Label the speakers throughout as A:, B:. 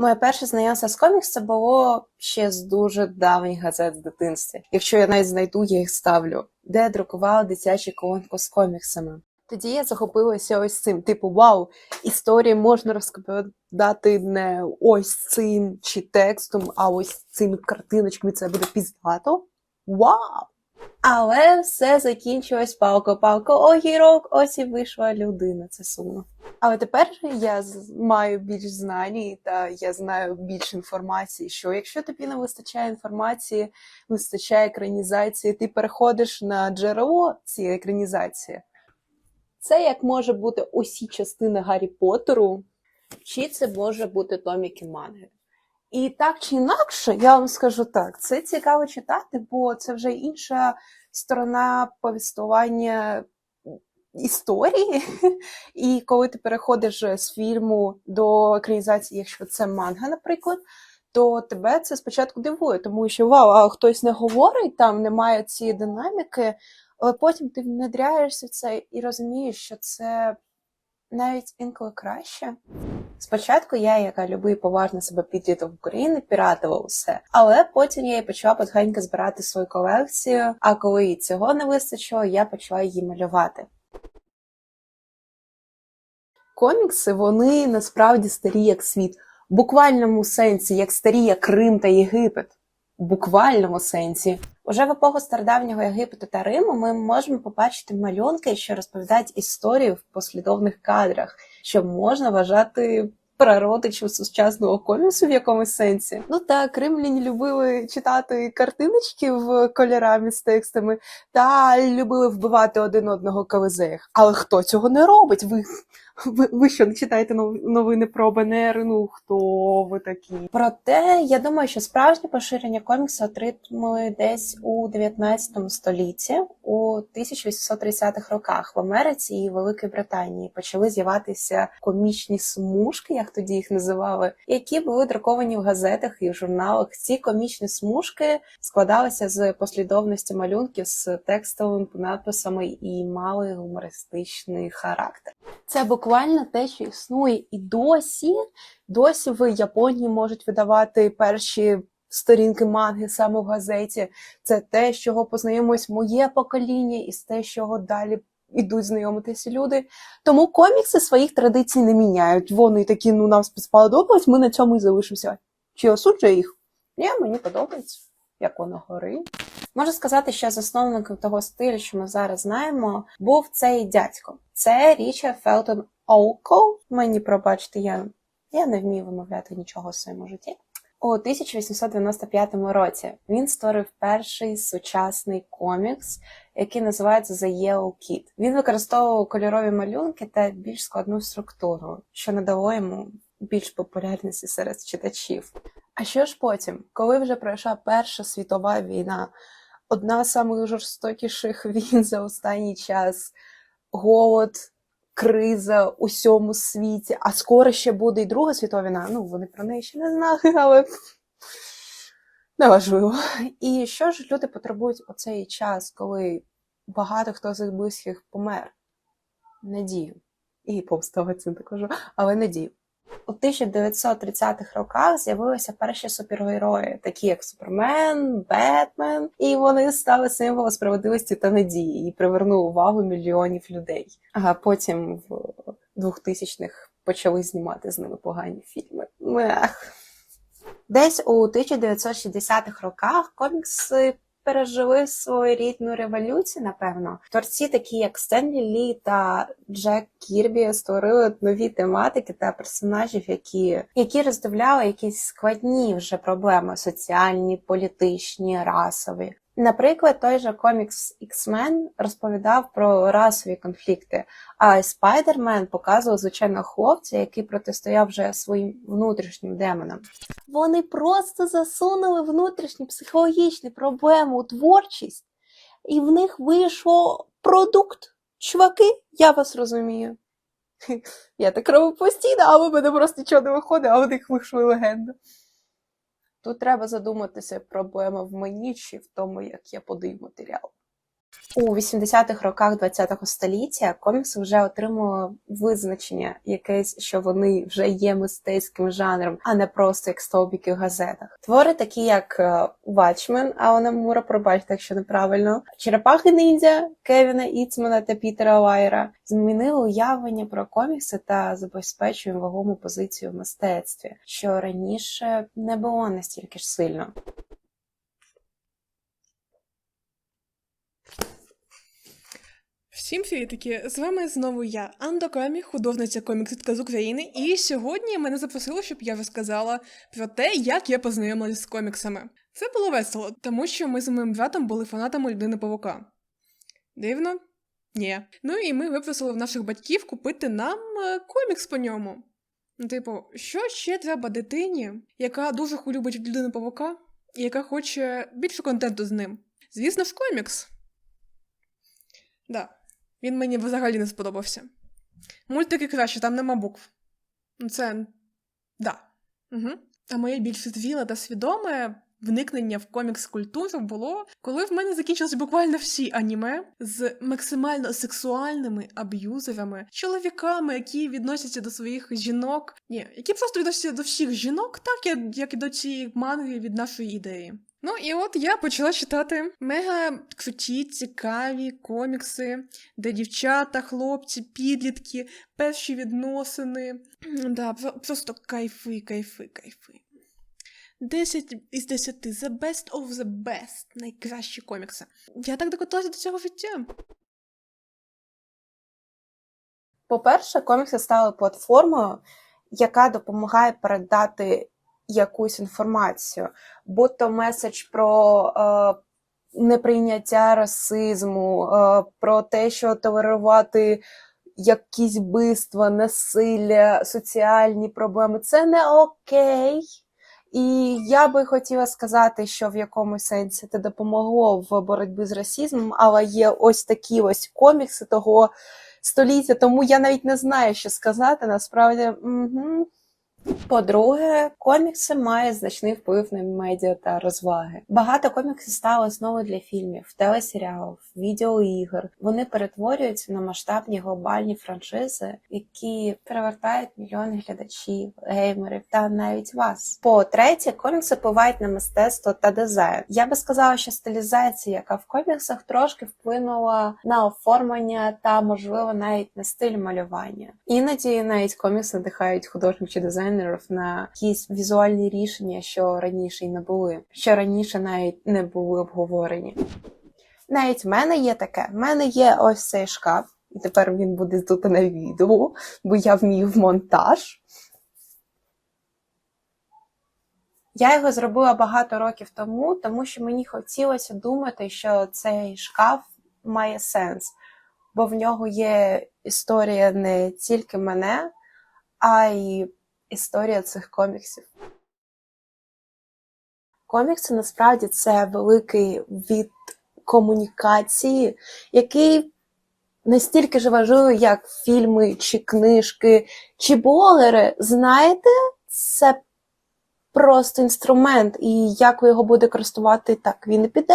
A: Моє перше знайомство з комікс було ще з дуже давніх газет з дитинства. Якщо я навіть знайду, я їх ставлю, де друкувала дитячі колонку з коміксами. Тоді я захопилася ось цим. Типу, вау, історії можна розповідати не ось цим чи текстом, а ось цими картиночками. Це буде піздато. Вау! Але все закінчилось палко-палко. Огірок, ось і вийшла людина. Це сумно. Але тепер я маю більш знань та я знаю більше інформації. Що якщо тобі не вистачає інформації, вистачає екранізації, ти переходиш на джерело цієї екранізації. Це як може бути усі частини Гаррі Поттеру, чи це може бути томіки манги. І так чи інакше, я вам скажу так: це цікаво читати, бо це вже інша сторона повістування історії. І коли ти переходиш з фільму до екранізації, якщо це манга, наприклад, то тебе це спочатку дивує, тому що вау, а хтось не говорить, там немає цієї динаміки, але потім ти внедряєшся в це і розумієш, що це навіть інколи краще. Спочатку я, яка любий поважно себе підліток України, піратила усе, але потім я і почала потихеньку збирати свою колекцію. А коли цього не вистачило, я почала її малювати. Комікси вони насправді старі як світ, в буквальному сенсі, як старі як Крим та Єгипет. В буквальному сенсі. Уже в епоху стародавнього Єгипту та Риму ми можемо побачити малюнки, що розповідають історію в послідовних кадрах, що можна вважати прародичем сучасного коміксу в якомусь сенсі. Ну так, римляні любили читати картиночки в кольорами з текстами та любили вбивати один одного кавизеях. Але хто цього не робить? Ви, ви, ви що не читаєте новини про БНР? Ну хто ви такі? Проте я думаю, що справжнє поширення коміксу отримали десь у 19 столітті, у 1830-х роках в Америці і Великій Британії почали з'яватися комічні смужки, як тоді їх називали, які були друковані в газетах і в журналах. Ці комічні смужки складалися з послідовності малюнків з текстовими надписами і мали гумористичний характер. Це буквально те, що існує і досі. Досі в Японії можуть видавати перші сторінки манги саме в газеті. Це те, з чого познайомилось моє покоління, і з те, з чого далі ідуть знайомитися люди. Тому комікси своїх традицій не міняють. Вони такі, ну нам сподобалось, ми на цьому і залишимося. Чи осуджує їх? Ні, мені подобається, як воно горить. Можу сказати, що засновником того стилю, що ми зараз знаємо, був цей дядько. Це Річард Фелтон Оуко. Мені пробачте, я, я не вмію вимовляти нічого в своєму житті. У 1895 році він створив перший сучасний комікс, який називається The Yellow Kid. Він використовував кольорові малюнки та більш складну структуру, що надало йому більш популярності серед читачів. А що ж потім, коли вже пройшла Перша світова війна, одна з самих жорстокіших війн за останній час, голод, криза у всьому світі, а скоро ще буде і Друга світова війна. Ну, вони про неї ще не знали, але неважливо. І що ж люди потребують у цей час, коли багато хто з їх близьких помер? Надію. І повстала цим також, але надію. У 1930-х роках з'явилися перші супергерої, такі як Супермен, Бетмен, і вони стали символом справедливості та надії і привернули увагу мільйонів людей. А потім в 2000-х почали знімати з ними погані фільми. Ех. Десь у 1960-х роках комікси пережили своєрідну революцію, напевно. Творці, такі як Стенлі Лі та Джек Кірбі, створили нові тематики та персонажів, які, які роздивляли якісь складні вже проблеми соціальні, політичні, расові. Наприклад, той же комікс X-Men розповідав про расові конфлікти, а Spider-Man показував звичайного хлопця, який протистояв вже своїм внутрішнім демонам. Вони просто засунули внутрішні психологічні проблеми у творчість, і в них вийшло продукт. Чуваки, я вас розумію. Я так роблю постійно, а у мене просто нічого не виходить, а у них вийшла легенда. Тут треба задуматися, проблема в мені чи в тому, як я подаю матеріал. У 80-х роках ХХ століття комікси вже отримали визначення якесь, що вони вже є мистецьким жанром, а не просто як стовбики в газетах. Твори такі, як е, Watchmen, Алана Мура, пробачте, якщо неправильно, Черепахи ніндзя Кевіна Іцмана та Пітера Лайера змінили уявлення про комікси та забезпечують вагому позицію в мистецтві, що раніше не було настільки ж сильно.
B: Всім привітки! З вами знову я, Анда Крамі, художниця комікситка з України, і сьогодні мене запросили, щоб я розказала про те, як я познайомилася з коміксами. Це було весело, тому що ми з моїм братом були фанатами людини павука. Дивно? Ні. Ну і ми випросили в наших батьків купити нам е, комікс по ньому. Ну, Типу, що ще треба дитині, яка дуже любить людину павука, і яка хоче більше контенту з ним? Звісно ж, комікс. Да. Він мені взагалі не сподобався. Мультики краще, там нема букв. Ну, Це. Да. Угу. А моє більш звіле та свідоме вникнення в комікс-культуру було, коли в мене закінчились буквально всі аніме з максимально сексуальними аб'юзерами, чоловіками, які відносяться до своїх жінок. Ні, які просто відносяться до всіх жінок, так як і до цієї манги від нашої ідеї. Ну і от я почала читати мега круті, цікаві комікси, де дівчата, хлопці, підлітки, перші відносини. Да, просто кайфи, кайфи, кайфи. 10 із 10 The best of the best. Найкращі комікси. Я так докотилася до цього життя.
A: По-перше, комікси стали платформою, яка допомагає передати якусь інформацію, будь то меседж про е, неприйняття расизму, е, про те, що толерувати якісь вбивства, насилля, соціальні проблеми це не окей. І я би хотіла сказати, що в якомусь сенсі це допомогло в боротьбі з расизмом, але є ось такі ось комікси того століття, тому я навіть не знаю, що сказати. Насправді, угу. По-друге, комікси мають значний вплив на медіа та розваги. Багато коміксів стали основою для фільмів, телесеріалів, відеоігр. Вони перетворюються на масштабні глобальні франшизи, які перевертають мільйони глядачів, геймерів та навіть вас. По-третє, комікси впливають на мистецтво та дизайн. Я би сказала, що стилізація, яка в коміксах трошки вплинула на оформлення та, можливо, навіть на стиль малювання. Іноді навіть комікси надихають художників чи дизайнерів на якісь візуальні рішення, що раніше й не були, що раніше навіть не були обговорені. Навіть в мене є таке. В мене є ось цей шкаф, і тепер він буде тут на відео, бо я вмію в монтаж. Я його зробила багато років тому, тому що мені хотілося думати, що цей шкаф має сенс, бо в нього є історія не тільки мене, а й історія цих коміксів. Комікси насправді це великий від комунікації, який настільки ж важливий, як фільми чи книжки, чи блогери. Знаєте, це просто інструмент, і як ви його будете користувати, так він і піде.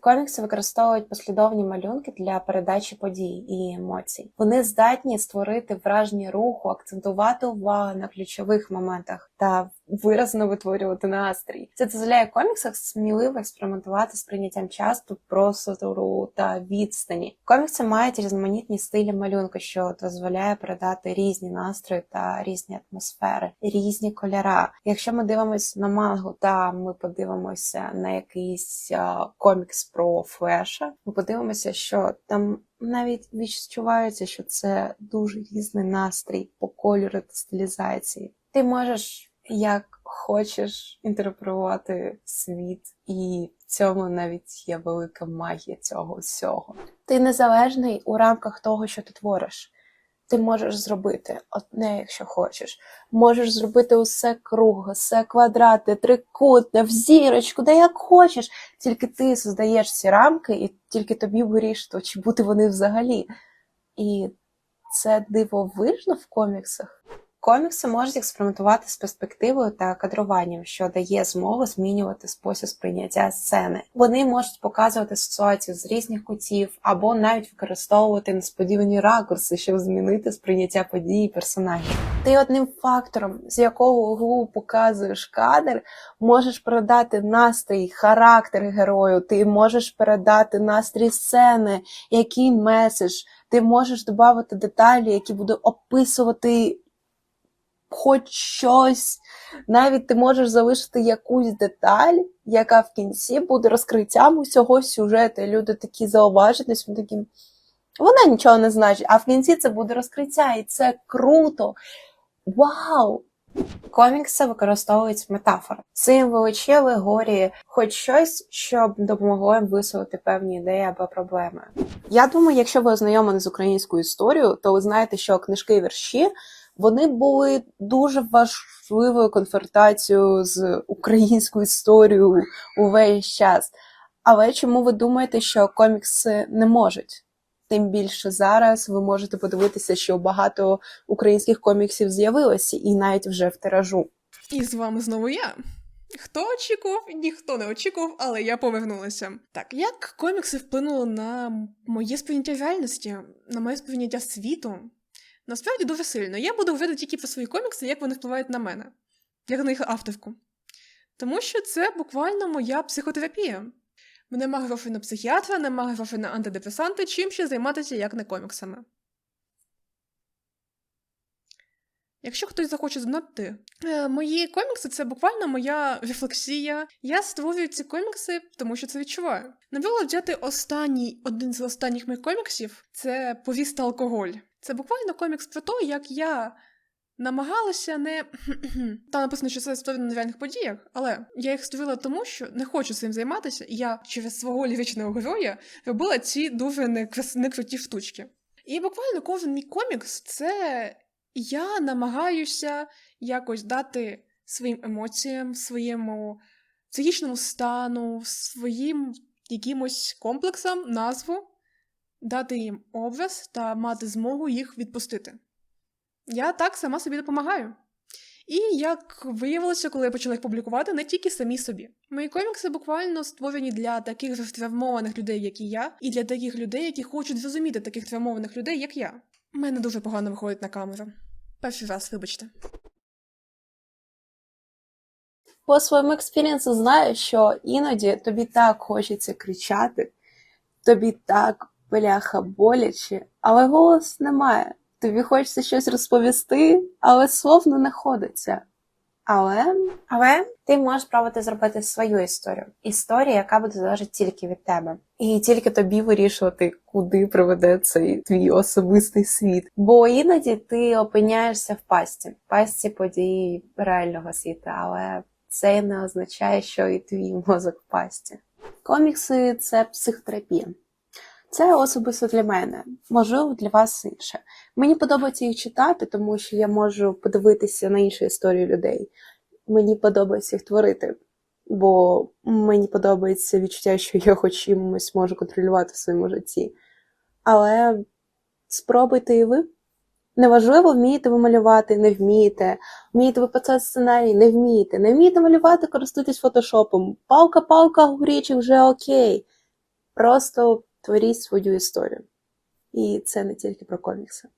A: Комікси використовують послідовні малюнки для передачі подій і емоцій. Вони здатні створити враження руху, акцентувати увагу на ключових моментах та виразно витворювати настрій. Це дозволяє коміксах сміливо експериментувати з прийняттям часу, простору та відстані. Комікси мають різноманітні стилі малюнку, що дозволяє передати різні настрої та різні атмосфери, різні кольора. Якщо ми дивимося на мангу, та ми подивимося на якийсь комікс про флеша, ми подивимося, що там навіть відчувається, що це дуже різний настрій по кольору та стилізації. Ти можеш як хочеш інтерпретувати світ, і в цьому навіть є велика магія цього всього. Ти незалежний у рамках того, що ти твориш. Ти можеш зробити одне, якщо хочеш. Можеш зробити усе кругле, все квадрати, трикутне, в зірочку, де як хочеш. Тільки ти создаєш ці рамки, і тільки тобі вирішити, чи бути вони взагалі. І це дивовижно в коміксах. Комікси можуть експериментувати з перспективою та кадруванням, що дає змогу змінювати спосіб сприйняття сцени. Вони можуть показувати ситуацію з різних кутів, або навіть використовувати несподівані ракурси, щоб змінити сприйняття подій і персонажів. Ти одним фактором, з якого углу показуєш кадр, можеш передати настрій, характер герою, ти можеш передати настрій сцени, який меседж, ти можеш додати деталі, які будуть описувати хоч щось. Навіть ти можеш залишити якусь деталь, яка в кінці буде розкриттям усього сюжету. І люди такі зауважать, вони такі. Вона нічого не значить, а в кінці це буде розкриття, і це круто. Вау! Комікси використовують метафори, символи чи алегорії, хоч щось, щоб допомогло їм висувати певні ідеї або проблеми. Я думаю, якщо ви ознайомлені з українською історією, то ви знаєте, що книжки і вірші вони були дуже важливою конфронтацією з українською історією увесь час. Але чому ви думаєте, що комікси не можуть? Тим більше зараз ви можете подивитися, що багато українських коміксів з'явилося і навіть вже в тиражу.
B: І з вами знову я. Хто очікував, ніхто не очікував, але я повернулася. Так, як комікси вплинули на моє сприйняття реальності, на моє сприйняття світу? Насправді дуже сильно. Я буду говорити тільки про свої комікси, як вони впливають на мене, як на їх авторку. Тому що це буквально моя психотерапія. Нема грошей на психіатра, нема грошей на антидепресанти, чим ще займатися, як не коміксами. Якщо хтось захоче знати, е, мої комікси це буквально моя рефлексія. Я створюю ці комікси, тому що це відчуваю. Наприклад, взяти останній, один з останніх моїх коміксів це Повіс та алкоголь. Це буквально комікс про те, як я намагалася не. Там написано, що це створено на реальних подіях, але я їх створила тому, що не хочу цим займатися, і я через свого ліричного героя робила ці дуже некрас- некруті штучки. І буквально кожен мій комікс це я намагаюся якось дати своїм емоціям, своєму психічному стану, своїм якимось комплексам назву, дати їм образ та мати змогу їх відпустити. Я так сама собі допомагаю. І як виявилося, коли я почала їх публікувати, не тільки самі собі. Мої комікси буквально створені для таких травмованих людей, як і я, і для таких людей, які хочуть зрозуміти таких травмованих людей, як я. Мене дуже погано виходить на камеру. Перший раз, вибачте.
A: По своєму експірієнсу знаю, що іноді тобі так хочеться кричати, тобі так бляха боляче, але голос немає. Тобі хочеться щось розповісти, але слов не знаходиться. Але, але ти можеш спробувати зробити свою історію. Історію, яка буде залежати тільки від тебе. І тільки тобі вирішувати, куди приведе цей твій особистий світ. Бо іноді ти опиняєшся в пасті, в пасті подій реального світу, але це не означає, що і твій мозок в пасті. Комікси це психотерапія. Це особисто для мене, можливо, для вас інше. Мені подобається їх читати, тому що я можу подивитися на інші історії людей. Мені подобається їх творити, бо мені подобається відчуття, що я хоч чимось можу контролювати в своєму житті. Але спробуйте і ви. Неважливо, вмієте ви малювати, не вмієте, вмієте ви писати сценарій, не вмієте, не вмієте малювати, користуйтесь фотошопом. Палка-палка горічі вже окей. Просто творіть свою історію. І це не тільки про комікси.